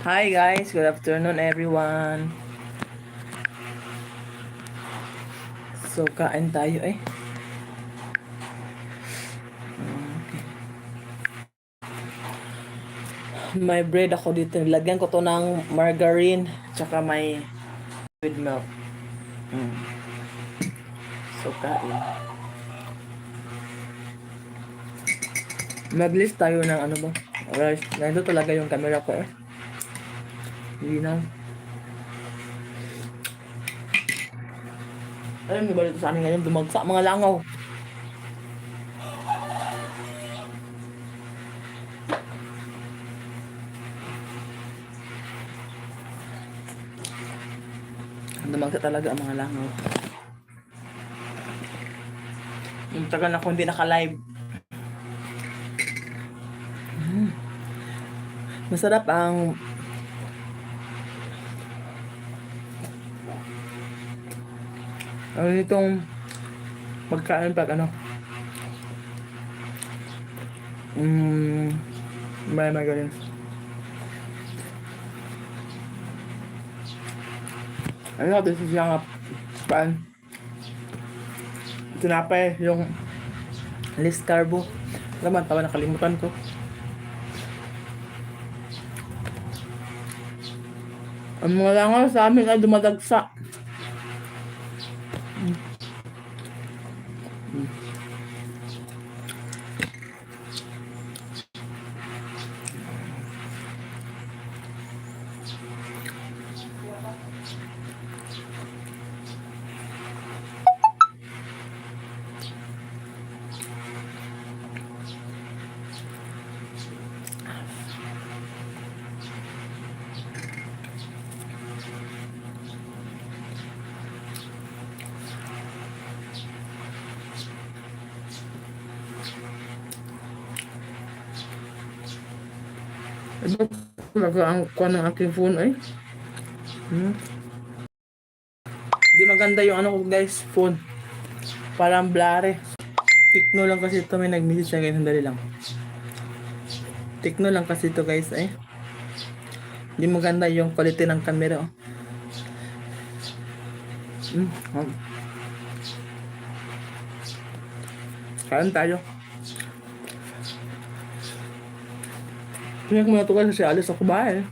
Hi guys, good afternoon everyone. So, kain tayo eh. Okay. May bread ako dito. Lagyan ko to ng margarine, tsaka may with milk. Mm. So, kain. Mag-list tayo ng ano ba? Rice. Nandito talaga yung camera ko eh. Hindi na. Alam niyo ba dito sa amin ngayon, dumagsa mga langaw. Dumagsa talaga ang mga langaw. Yung tagal na ako hindi naka-live. Mm. Masarap ang ano itong magkain pag ano? Mm, may ganun ano natin sa siyang paan tinapay yung list carbo. Naman tawa nakalimutan ko. Ang mga langaw sa amin ay dumadagsa talaga ang kuha ng aking phone ay. Hmm. Di maganda yung ano ko guys, phone. Parang blare. Tikno lang kasi ito may nag-message siya guys, sandali lang. Tikno lang kasi ito guys eh. Di maganda yung quality ng camera oh. Hmm. Kain tayo. Pinag mo na to kasi alis ako ba eh.